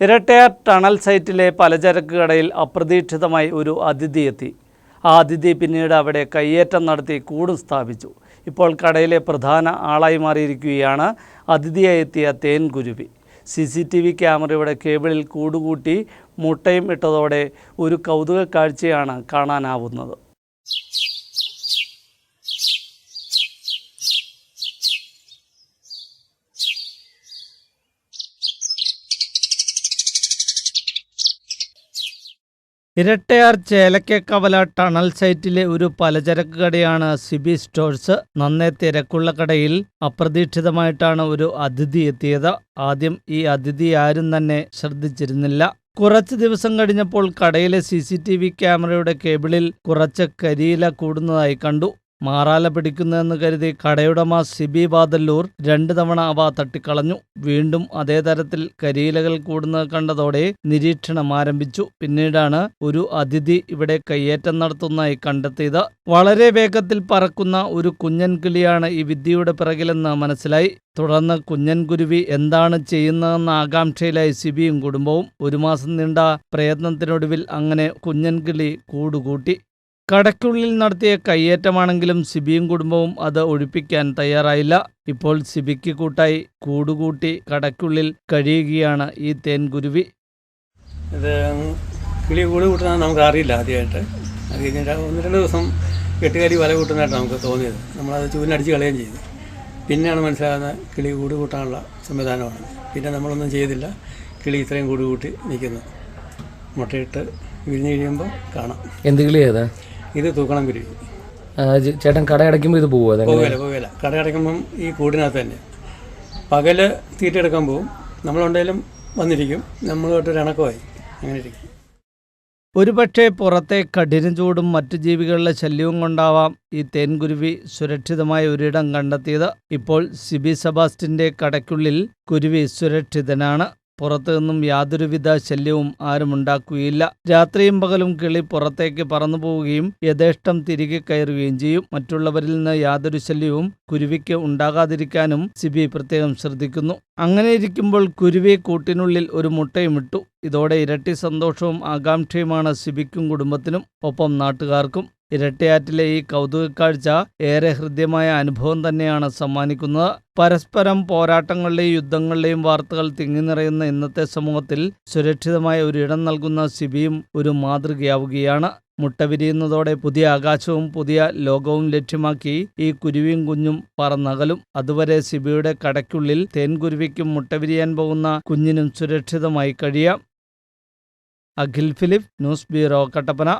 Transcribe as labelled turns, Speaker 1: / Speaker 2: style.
Speaker 1: Irattayar tunnel സൈറ്റിലെ പലചരക്ക് കടയിൽ അപ്രതീക്ഷിതമായി ഒരു അതിഥി എത്തി. ആ അതിഥി പിന്നീട് അവിടെ കയ്യേറ്റം നടത്തി കൂടും സ്ഥാപിച്ചു. ഇപ്പോൾ കടയിലെ പ്രധാന ആളായി മാറിയിരിക്കുകയാണ് അതിഥിയായി എത്തിയ തേൻകുരുവി സി സി ടി വി ക്യാമറയുടെ കേബിളിൽ കൂടുകൂട്ടി മുട്ടയും ഇട്ടതോടെ ഒരു കൗതുക കാഴ്ചയാണ് കാണാനാവുന്നത്. ഇരട്ടയാർ ചേലക്കക്കവല ടണൽ സൈറ്റിലെ ഒരു പലചരക്ക് കടയാണ് സിബി സ്റ്റോഴ്സ്. നന്നേ തിരക്കുള്ള കടയിൽ അപ്രതീക്ഷിതമായിട്ടാണ് ഒരു അതിഥി എത്തിയത്. ആദ്യം ഈ അതിഥി ആരും തന്നെ ശ്രദ്ധിച്ചിരുന്നില്ല. കുറച്ച് ദിവസം കഴിഞ്ഞപ്പോൾ കടയിലെ സി സി ടി വി ക്യാമറയുടെ കേബിളിൽ കുറച്ച് കരിയില കൂടുന്നതായി കണ്ടു. മാറാല പിടിക്കുന്നതെന്ന് കരുതി കടയുടമ സിബി ബാദല്ലൂർ രണ്ട് തവണ അവ തട്ടിക്കളഞ്ഞു. വീണ്ടും അതേ തരത്തിൽ കരിയിലകൾ കൂടുന്നത് കണ്ടതോടെ നിരീക്ഷണം ആരംഭിച്ചു. പിന്നീടാണ് ഒരു അതിഥി ഇവിടെ കയ്യേറ്റം നടത്തുന്നതായി കണ്ടെത്തിയത്. വളരെ വേഗത്തിൽ പറക്കുന്ന ഒരു കുഞ്ഞൻ കിളിയാണ് ഈ വിദ്യയുടെ പിറകിലെന്ന് മനസ്സിലായി. തുടർന്ന് കുഞ്ഞൻ കുരുവി എന്താണ് ചെയ്യുന്നതെന്ന ആകാംക്ഷയിലായി സിബിയും കുടുംബവും ഒരു മാസം നീണ്ട പ്രയത്നത്തിനൊടുവിൽ അങ്ങനെ കുഞ്ഞൻ കിളി കൂടുകൂട്ടി. കടയ്ക്കുള്ളിൽ നടത്തിയ കയ്യേറ്റമാണെങ്കിലും സിബിയും കുടുംബവും അത് ഒഴിപ്പിക്കാൻ തയ്യാറായില്ല. ഇപ്പോൾ സിബിക്ക് കൂട്ടായി കൂടുകൂട്ടി കടക്കുള്ളിൽ കഴിയുകയാണ് ഈ തേൻകുരുവി
Speaker 2: ഇത് കിളി കൂട് കൂട്ടുന്ന നമുക്ക് അറിയില്ല ആദ്യമായിട്ട്. അത് കഴിഞ്ഞിട്ട് ഒന്ന് രണ്ട് ദിവസം കെട്ടുകാരി വല കൂട്ടുന്നതായിട്ട് നമുക്ക് തോന്നിയത്. നമ്മളത് ചൂലിനടിച്ച് കളയുകയും ചെയ്തു. പിന്നെയാണ് മനസ്സിലാകുന്നത് കിളി കൂട് കൂട്ടാനുള്ള സംവിധാനമാണ്. പിന്നെ നമ്മളൊന്നും ചെയ്തില്ല. കിളി ഇത്രയും കൂടുകൂട്ടി നിൽക്കുന്നു. മുട്ടയിട്ട് വിരിഞ്ഞ് കഴിയുമ്പോൾ കാണാം.
Speaker 3: എന്ത് കിളിയേതാ
Speaker 2: ഇത് തൂക്കണം കുരുവി.
Speaker 3: ചേട്ടൻ കട അടയ്ക്കുമ്പോൾ ഇത് പോവുക അതെങ്ങനെ?
Speaker 2: പോവുകയില്ല കട അടയ്ക്കുമ്പം ഈ കൂടിനകത്ത് തന്നെ. പകൽ തീറ്റ എടുക്കാൻ പോവും. നമ്മളുണ്ടെങ്കിലും വന്നിരിക്കും. നമ്മളുമായിട്ടൊരു ഇണക്കമായി അങ്ങനെ ഇരിക്കും.
Speaker 1: ഒരുപക്ഷെ പുറത്തെ കഠിന ചൂടും മറ്റു ജീവികളുടെ ശല്യവും കൊണ്ടാവാം ഈ തേൻകുരുവി സുരക്ഷിതമായ ഒരിടം കണ്ടെത്തിയത്. ഇപ്പോൾ സിബി സെബാസ്റ്റിന്റെ കടയ്ക്കുള്ളിൽ കുരുവി സുരക്ഷിതനാണ്. പുറത്തു നിന്നും യാതൊരുവിധ ശല്യവും ആരുമുണ്ടാക്കുകയില്ല രാത്രിയും പകലും കിളി പുറത്തേക്ക് പറന്നു പോവുകയും യഥേഷ്ടം തിരികെ കയറുകയും ചെയ്യും. മറ്റുള്ളവരിൽ നിന്ന് യാതൊരു ശല്യവും കുരുവിക്ക് ഉണ്ടാകാതിരിക്കാനും സിബി പ്രത്യേകം ശ്രദ്ധിക്കുന്നു. അങ്ങനെ ഇരിക്കുമ്പോൾ കുരുവി കൂട്ടിനുള്ളിൽ ഒരു മുട്ടയും ഇട്ടു. ഇതോടെ ഇരട്ടി സന്തോഷവും ആകാംക്ഷയുമാണ് സിബിക്കും കുടുംബത്തിനും ഒപ്പം നാട്ടുകാർക്കും. ഇരട്ടയാറ്റിലെ ഈ കൗതുകക്കാഴ്ച ഏറെ ഹൃദ്യമായ അനുഭവം തന്നെയാണ് സമ്മാനിക്കുന്നത്. പരസ്പരം പോരാട്ടങ്ങളുടെയും യുദ്ധങ്ങളുടെയും വാർത്തകൾ തിങ്ങി നിറയുന്ന ഇന്നത്തെ സമൂഹത്തിൽ സുരക്ഷിതമായ ഒരു ഇടം നൽകുന്ന സിബിയും ഒരു മാതൃകയാവുകയാണ്. മുട്ട വിരിയുന്നതോടെ പുതിയ ആകാശവും പുതിയ ലോകവും ലക്ഷ്യമാക്കി ഈ കുരുവിയും കുഞ്ഞും പറന്നകലും. അതുവരെ സിബിയുടെ കടയ്ക്കുള്ളിൽ തേൻകുരുവിക്കും മുട്ട വിരിയാൻ പോകുന്ന കുഞ്ഞിനും സുരക്ഷിതമായി കഴിയാം. Akhil Philip news bureau Kattappana.